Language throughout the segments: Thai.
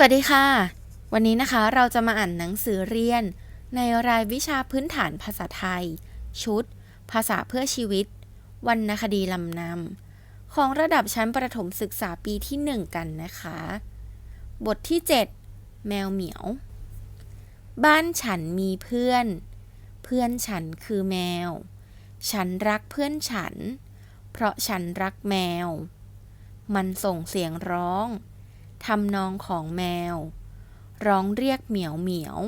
สวัสดีค่ะ วันนี้นะคะเราจะมาอ่านหนังสือเรียน ในรายวิชาพื้นฐานภาษาไทย ชุด ภาษาเพื่อชีวิต วรรณคดีลำนำของระดับชั้นประถมศึกษาปีที่ 1 กันนะคะ บทที่ 7 แมวเหมียว บ้านฉันมีเพื่อน เพื่อนฉันคือแมว ฉันรักเพื่อนฉัน เพราะฉันรักแมว มันส่งเสียงร้อง ทำนองของแมว ร้องเรียกเหมียวเหมียว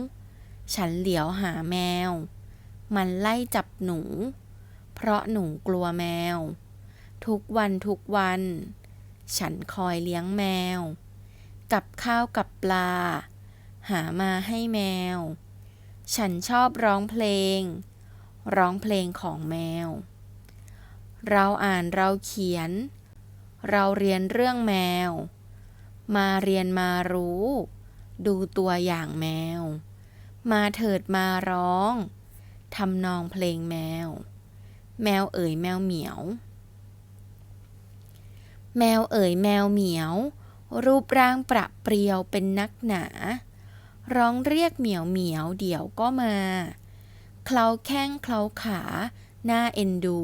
ฉันเหลียวหาแมว มันไล่จับหนู เพราะหนูกลัวแมว ทุกวันทุกวัน ฉันคอยเลี้ยงแมว กับข้าวกับปลา หามาให้แมว ฉันชอบร้องเพลง ร้องเพลงของแมว เราอ่านเราเขียน เราเรียนเรื่องแมว มาเรียนมารู้ ดูตัวอย่างแมว มาเถิดมาร้องทำนองเพลงแมว แมวเอ๋ยแมวเหมียว แมวเอ๋ยแมวเหมียว รูปร่างประเปรียวเป็นนักหนา ร้องเรียกเหมียวเหมียวเดี๋ยวก็มา เคล้าแข้งเคล้าขาหน้าเอ็นดู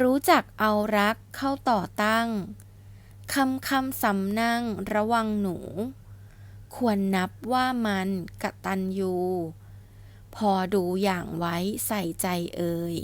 รู้จักเอารักเข้าต่อตั้ง คำคำสำนั่งระวังหนู ควรนับว่ามันกะตันยู พอดูอย่างไว้ใส่ใจเอ่ย